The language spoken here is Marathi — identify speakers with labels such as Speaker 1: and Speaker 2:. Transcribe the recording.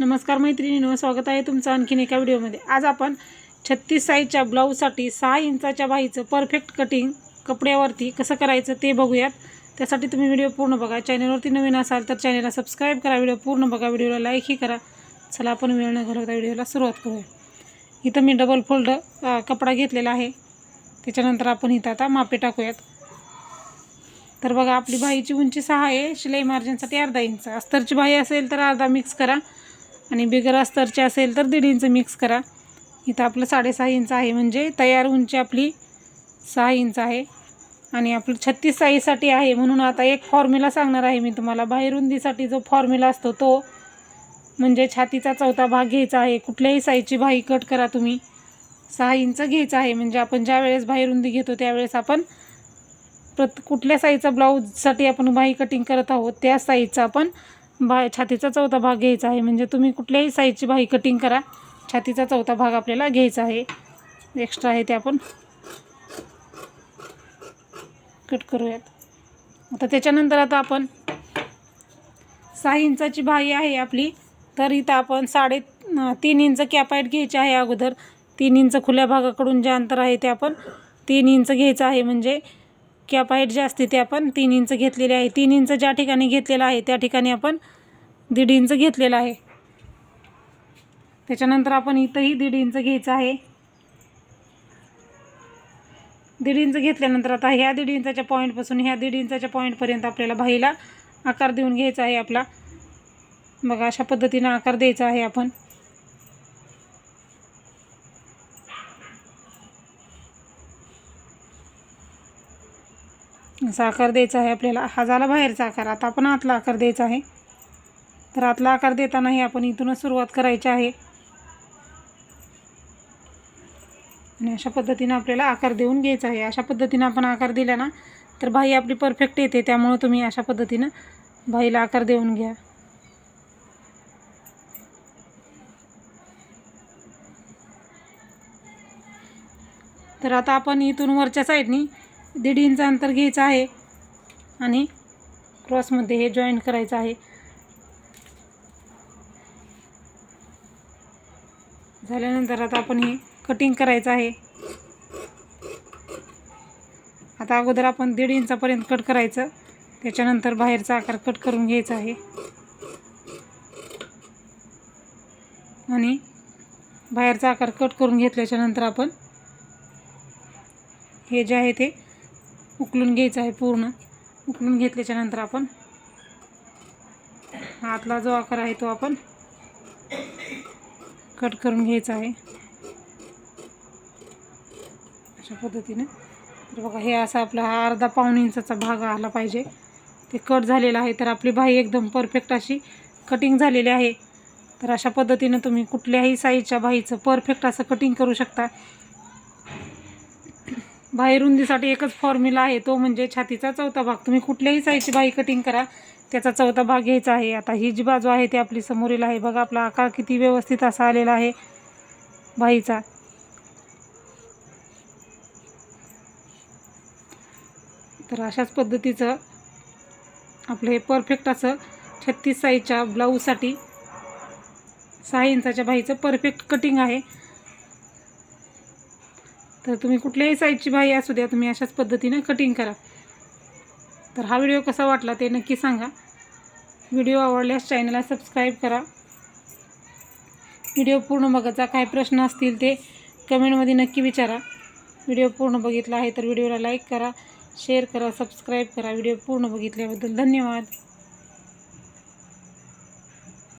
Speaker 1: नमस्कार मैत्रिणींनो स्वागत आहे तुमचं आणखीन एका व्हिडिओमध्ये. आज आपण छत्तीस साईजच्या ब्लाऊजसाठी सहा इंचाच्या बाईचं परफेक्ट कटिंग कपड्यावरती कसं करायचं ते बघूयात. त्यासाठी तुम्ही व्हिडिओ पूर्ण बघा. चॅनलवरती नवीन असाल तर चॅनलला सबस्क्राईब करा. व्हिडिओ पूर्ण बघा. व्हिडिओला लाईकही करा. चला आपण वेळ न घालवता व्हिडिओला सुरुवात करूया. इथं मी डबल फोल्ड कपडा घेतलेला आहे. त्याच्यानंतर आपण इथं आता मापे टाकूयात. तर बघा आपली बाईची उंची सहा आहे. शिलाई मार्जिनसाठी अर्धा इंच. अस्तरची बाई असेल तर अर्धा मिक्स करा. आणि बिगर अस्तरचे असेल तर दीड इंच मिक्स करा. इथं आपलं साडेसहा इंच आहे म्हणजे तयार उंची आपली सहा इंच आहे. आणि आपलं छत्तीस साईजसाठी आहे म्हणून आता एक फॉर्म्युला सांगणार आहे मी तुम्हाला. बाहेरुंदीसाठी जो फॉर्म्युला असतो तो म्हणजे छातीचा चौथा भाग घ्यायचा आहे. कुठल्याही साईजची भाई कट करा तुम्ही. सहा इंच घ्यायचं आहे म्हणजे आपण ज्या वेळेस बाहेरुंदी घेतो त्यावेळेस आपण प्रत कुठल्या साईजचा ब्लाऊजसाठी आपण बाही कटिंग करत आहोत त्या साईजचा आपण बा छातीचा चौथा भाग घ्यायचा आहे. म्हणजे तुम्ही कुठल्याही साईजची बाही कटिंग करा. छातीचा चौथा भाग आपल्याला घ्यायचा आहे. एक्स्ट्रा आहे ते आपण कट करूयात. आता त्याच्यानंतर आता आपण सहा इंचाची बाही आहे आपली. तर इथं आपण साडे तीन इंच कॅपाईट घ्यायची आहे अगोदर. तीन इंच खुल्या भागाकडून जे अंतर आहे ते आपण तीन इंच घ्यायचं आहे. म्हणजे कॅप हाईट जे असते ते आपण तीन इंच घेतलेले आहे. तीन इंच ज्या ठिकाणी घेतलेलं आहे त्या ठिकाणी आपण दीड इंच घेतलेलं आहे. त्याच्यानंतर आपण इथंही दीड इंच घ्यायचं आहे. दीड इंच घेतल्यानंतर आता ह्या दीड इंचाच्या पॉईंटपासून ह्या दीड इंचाच्या पॉईंटपर्यंत आपल्याला बाहीला आकार देऊन घ्यायचा आहे आपला. बघा अशा पद्धतीनं आकार द्यायचा आहे आपण. असा आकार द्यायचा आहे आपल्याला. हा झाला बाहेरचा आकार. आता आपण आतला आकार द्यायचा आहे. तर आतला आकार देतानाही आपण इथूनच सुरुवात करायची आहे. आणि अशा पद्धतीनं आपल्याला आकार देऊन घ्यायचा आहे. अशा पद्धतीनं आपण आकार दिला ना तर बाई आपली परफेक्ट येते. त्यामुळं तुम्ही अशा पद्धतीनं बाईला आकार देऊन घ्या. तर आता आपण इथून वरच्या साईडनी दीड इंच अंतर घ्यायचं आहे. आणि क्रॉसमध्ये हे जॉईन करायचं आहे. झाल्यानंतर आता आपण हे कटिंग करायचं आहे. आता अगोदर आपण दीड इंचापर्यंत कट करायचं. त्याच्यानंतर बाहेरचा आकार कट करून घ्यायचा आहे. आणि बाहेरचा आकार कट करून घेतल्याच्यानंतर आपण हे जे आहे ते उकलून घ्यायचं आहे पूर्ण. उकलून घेतल्याच्यानंतर आपण आतला जो आकार आहे तो आपण कट करून घ्यायचा आहे. अशा पद्धतीने. तर बघा हे असा आपला हा अर्धा पाऊण इंचाचा भाग आला पाहिजे. ते कट झालेलं आहे तर आपली भाई एकदम परफेक्ट अशी कटिंग झालेली आहे. तर अशा पद्धतीनं तुम्ही कुठल्याही साईजच्या भाईचं परफेक्ट असं कटिंग करू शकता. बाही रुंदीसाठी एकच फॉर्म्युला आहे तो म्हणजे छातीचा चौथा भाग. तुम्ही कुठल्याही साईजची बाही कटिंग करा त्याचा चौथा भाग घ्यायचा आहे. आता ही जी बाजू आहे ती आपली समोरील आहे. बघा आपला आकार किती व्यवस्थित असा आलेला आहे बाहीचा तर अशाच पद्धतीचं आपलं हे परफेक्ट असं छत्तीस साईजच्या ब्लाऊजसाठी सहा इंचाच्या बाहीचं परफेक्ट कटिंग आहे. तर तुम्ही कुठल्याही साईजची बाई असू द्या तुम्ही अशाच पद्धतीनं कटिंग करा. तर हा व्हिडिओ कसा वाटला ते नक्की सांगा. व्हिडिओ आवडल्यास चॅनलला सबस्क्राईब करा. व्हिडिओ पूर्ण बघायचा काय प्रश्न असतील ते कमेंटमध्ये नक्की विचारा. व्हिडिओ पूर्ण बघितला आहे तर व्हिडिओला लाईक करा शेअर करा सबस्क्राईब करा. व्हिडिओ पूर्ण बघितल्याबद्दल धन्यवाद.